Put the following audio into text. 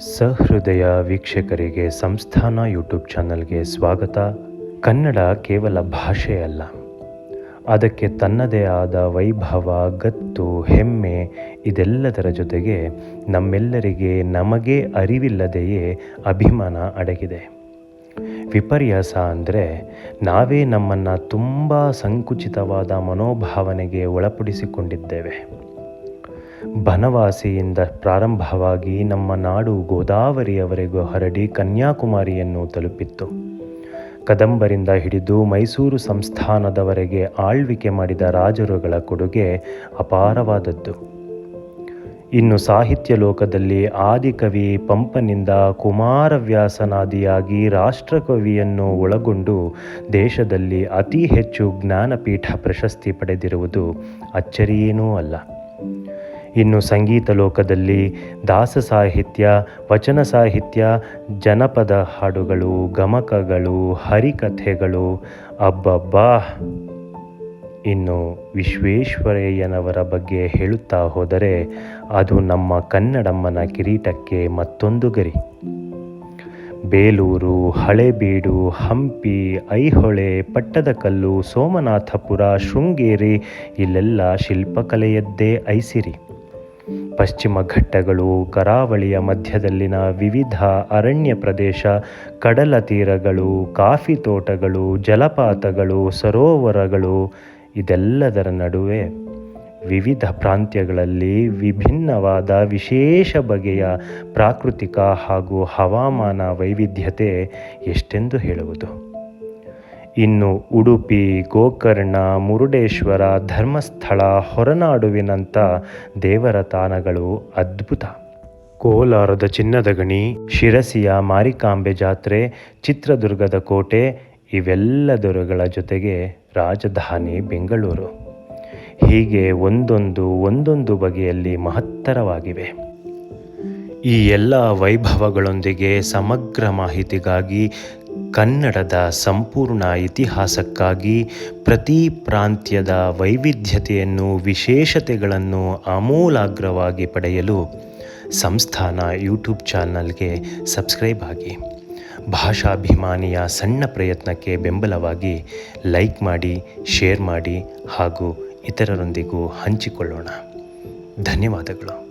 ಸಹೃದಯ ವೀಕ್ಷಕರಿಗೆ ಸಂಸ್ಥಾನ ಯೂಟ್ಯೂಬ್ ಚಾನಲ್ಗೆ ಸ್ವಾಗತ. ಕನ್ನಡ ಕೇವಲ ಭಾಷೆಯಲ್ಲ ಅದಕ್ಕೆ ತನ್ನದೇ ಆದ ವೈಭವ, ಗತ್ತು, ಹೆಮ್ಮೆ ಇದೆಲ್ಲದರ ಜೊತೆಗೆ ನಮ್ಮೆಲ್ಲರಿಗೆ ನಮಗೆ ಅರಿವಿಲ್ಲದೆಯೇ ಅಭಿಮಾನ ಅಡಗಿದೆ. ವಿಪರ್ಯಾಸ ಅಂದರೆ ನಾವೇ ನಮ್ಮನ್ನು ತುಂಬ ಸಂಕುಚಿತವಾದ ಮನೋಭಾವನೆಗೆ ಒಳಪಡಿಸಿಕೊಂಡಿದ್ದೇವೆ. ಬನವಾಸಿಯಿಂದ ಪ್ರಾರಂಭವಾಗಿ ನಮ್ಮ ನಾಡು ಗೋದಾವರಿಯವರೆಗೂ ಹರಡಿ ಕನ್ಯಾಕುಮಾರಿಯನ್ನು ತಲುಪಿತ್ತು. ಕದಂಬರಿಂದ ಹಿಡಿದು ಮೈಸೂರು ಸಂಸ್ಥಾನದವರೆಗೆ ಆಳ್ವಿಕೆ ಮಾಡಿದ ರಾಜರುಗಳ ಕೊಡುಗೆ ಅಪಾರವಾದದ್ದು. ಇನ್ನು ಸಾಹಿತ್ಯ ಲೋಕದಲ್ಲಿ ಆದಿಕವಿ ಪಂಪನಿಂದ ಕುಮಾರವ್ಯಾಸನಾದಿಯಾಗಿ ರಾಷ್ಟ್ರಕವಿಯನ್ನು ಒಳಗೊಂಡು ದೇಶದಲ್ಲಿ ಅತಿ ಹೆಚ್ಚು ಜ್ಞಾನಪೀಠ ಪ್ರಶಸ್ತಿ ಪಡೆದಿರುವುದು ಅಚ್ಚರಿಯೇನೂ ಅಲ್ಲ. ಇನ್ನು ಸಂಗೀತ ಲೋಕದಲ್ಲಿ ದಾಸ ಸಾಹಿತ್ಯ, ವಚನ ಸಾಹಿತ್ಯ, ಜನಪದ ಹಾಡುಗಳು, ಗಮಕಗಳು, ಹರಿಕಥೆಗಳು, ಅಬ್ಬಬ್ಬಾ! ಇನ್ನು ವಿಶ್ವೇಶ್ವರಯ್ಯನವರ ಬಗ್ಗೆ ಹೇಳುತ್ತಾ ಹೋದರೆ ಅದು ನಮ್ಮ ಕನ್ನಡಮ್ಮನ ಕಿರೀಟಕ್ಕೆ ಮತ್ತೊಂದು ಗರಿ. ಬೇಲೂರು, ಹಳೆಬೀಡು, ಹಂಪಿ, ಐಹೊಳೆ, ಪಟ್ಟದಕಲ್ಲು, ಸೋಮನಾಥಪುರ, ಶೃಂಗೇರಿ, ಇಲ್ಲೆಲ್ಲ ಶಿಲ್ಪಕಲೆಯದ್ದೇ ಐಸಿರಿ. ಪಶ್ಚಿಮ ಘಟ್ಟಗಳು, ಕರಾವಳಿಯ ಮಧ್ಯದಲ್ಲಿನ ವಿವಿಧ ಅರಣ್ಯ ಪ್ರದೇಶ, ಕಡಲ ತೀರಗಳು, ಕಾಫಿ ತೋಟಗಳು, ಜಲಪಾತಗಳು, ಸರೋವರಗಳು, ಇದೆಲ್ಲದರ ನಡುವೆ ವಿವಿಧ ಪ್ರಾಂತ್ಯಗಳಲ್ಲಿ ವಿಭಿನ್ನವಾದ ವಿಶೇಷ ಬಗೆಯ ಪ್ರಾಕೃತಿಕ ಹಾಗೂ ಹವಾಮಾನ ವೈವಿಧ್ಯತೆ ಎಷ್ಟೆಂದು ಹೇಳುವುದು. ಇನ್ನು ಉಡುಪಿ, ಗೋಕರ್ಣ, ಮುರುಡೇಶ್ವರ ಧರ್ಮಸ್ಥಳ ಹೊರನಾಡುವಿನಂಥ ದೇವರ ತಾಣಗಳು ಅದ್ಭುತ. ಕೋಲಾರದ ಚಿನ್ನದ ಗಣಿ ಶಿರಸಿಯ ಮಾರಿಕಾಂಬೆ ಜಾತ್ರೆ, ಚಿತ್ರದುರ್ಗದ ಕೋಟೆ ಇವೆಲ್ಲದರುಗಳ ಜೊತೆಗೆ ರಾಜಧಾನಿ ಬೆಂಗಳೂರು. ಹೀಗೆ ಒಂದೊಂದು ಒಂದೊಂದು ಬಗೆಯಲ್ಲಿ ಮಹತ್ತರವಾಗಿವೆ. ಈ ಎಲ್ಲ ವೈಭವಗಳೊಂದಿಗೆ ಸಮಗ್ರ ಮಾಹಿತಿಗಾಗಿ ಕನ್ನಡದ ಸಂಪೂರ್ಣ ಇತಿಹಾಸಕ್ಕಾಗಿ ಪ್ರತಿ ಪ್ರಾಂತ್ಯದ ವೈವಿಧ್ಯತೆಯನ್ನು, ವಿಶೇಷತೆಗಳನ್ನು ಆಮೂಲಾಗ್ರವಾಗಿ ಪಡೆಯಲು ಸಂಸ್ಥಾನ ಯೂಟ್ಯೂಬ್ ಚಾನಲ್ಗೆ ಸಬ್ಸ್ಕ್ರೈಬ್ ಆಗಿ. ಭಾಷಾಭಿಮಾನಿಯ ಸಣ್ಣ ಪ್ರಯತ್ನಕ್ಕೆ ಬೆಂಬಲವಾಗಿ ಲೈಕ್ ಮಾಡಿ, ಶೇರ್ ಮಾಡಿ ಹಾಗೂ ಇತರರೊಂದಿಗೂ ಹಂಚಿಕೊಳ್ಳೋಣ. ಧನ್ಯವಾದಗಳು.